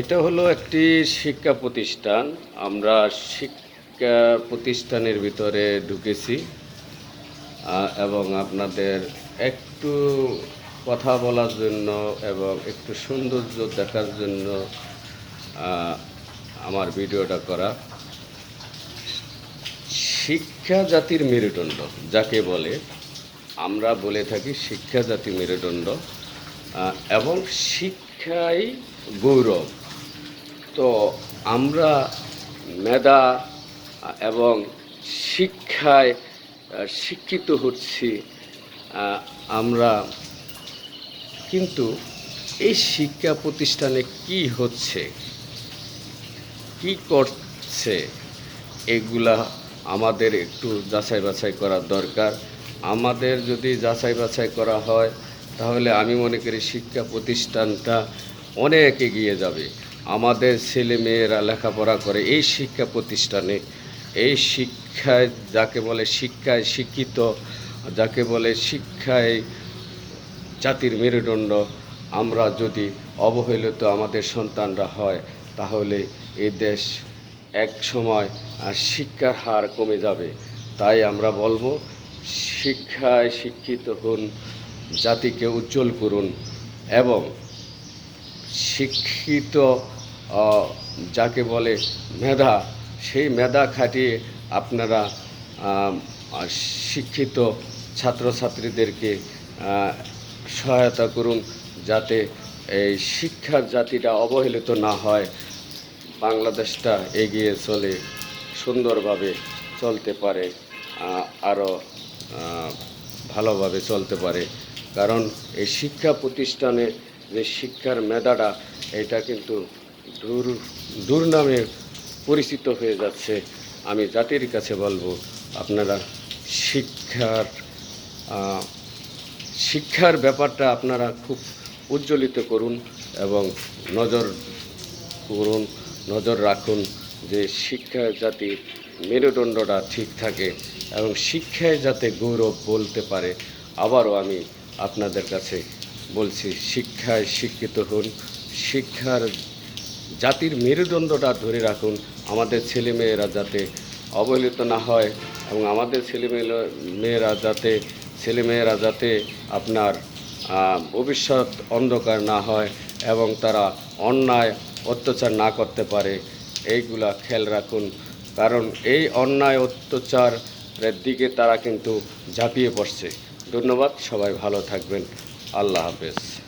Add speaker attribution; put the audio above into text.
Speaker 1: এটা হলো একটি শিক্ষা প্রতিষ্ঠান। আমরা শিক্ষা প্রতিষ্ঠানের ভিতরে ঢুকেছি এবং আপনাদের একটু কথা বলার জন্য এবং একটু সৌন্দর্য দেখার জন্য আমার ভিডিওটা করা। শিক্ষা জাতির মেরুদণ্ড যাকে বলে, আমরা বলে থাকি শিক্ষা জাতি মেরুদণ্ড এবং শিক্ষাই গৌরব। তো আমরা মেধা এবং শিক্ষায় শিক্ষিত হচ্ছি আমরা কিন্তু এই শিক্ষা প্রতিষ্ঠানে কি হচ্ছে, কি করছে, এগুলা আমাদের একটু যাচাই বাছাই করার দরকার। আমাদের যদি যাচাই বাছাই করা হয়, তাহলে আমি মনে করি শিক্ষা প্রতিষ্ঠানটা অনেক এগিয়ে যাবে। আমাদের ছেলে মেয়েরা লেখাপড়া করে এই শিক্ষা প্রতিষ্ঠানে, এই শিক্ষায় যাকে বলে শিক্ষায় শিক্ষিত, যাকে বলে শিক্ষায় জাতির মেরুদণ্ড, আমরা যদি অবহেলিত আমাদের সন্তানরা হয়, তাহলে এ দেশ এক সময় শিক্ষার হার কমে যাবে। তাই আমরা বলব, শিক্ষায় শিক্ষিত হন, জাতিকে উজ্জ্বল করুন এবং শিক্ষিত যাকে বলে মেধা, সেই মেধা খাটিয়ে আপনারা শিক্ষিত ছাত্রছাত্রীদেরকে সহায়তা করুন যাতে এই শিক্ষার জাতিটা অবহেলিত না হয়, বাংলাদেশটা এগিয়ে চলে, সুন্দরভাবে চলতে পারে আরও ভালোভাবে চলতে পারে। কারণ এই শিক্ষা প্রতিষ্ঠানে যে শিক্ষার মেধাটা, এটা কিন্তু দূর দুর্নামে পরিচিত হয়ে যাচ্ছে। আমি জাতির কাছে বলব, আপনারা শিক্ষার শিক্ষার ব্যাপারটা আপনারা খুব উজ্জ্বলিত করুন এবং নজর করুন, নজর রাখুন যে শিক্ষা জাতির মেরুদণ্ডটা ঠিক থাকে এবং শিক্ষায় যাতে গৌরব বলতে পারে, আবারও আমি আপনাদের কাছে বলছি, শিক্ষায় শিক্ষিত হন, শিক্ষার জাতির মেরুদণ্ডটা ধরে রাখুন, আমাদের ছেলেমেয়েরা যাতে অবহেলিত না হয় এবং আমাদের ছেলে মেয়েরা যাতে, ছেলেমেয়েরা যাতে আপনার ভবিষ্যৎ অন্ধকার না হয় এবং তারা অন্যায় অত্যাচার না করতে পারে, এইগুলা খেয়াল রাখুন। কারণ এই অন্যায় অত্যাচারের দিকে তারা কিন্তু ঝাঁপিয়ে পড়ছে। ধন্যবাদ, সবাই ভালো থাকবেন। আল্লাহ হাফেজ।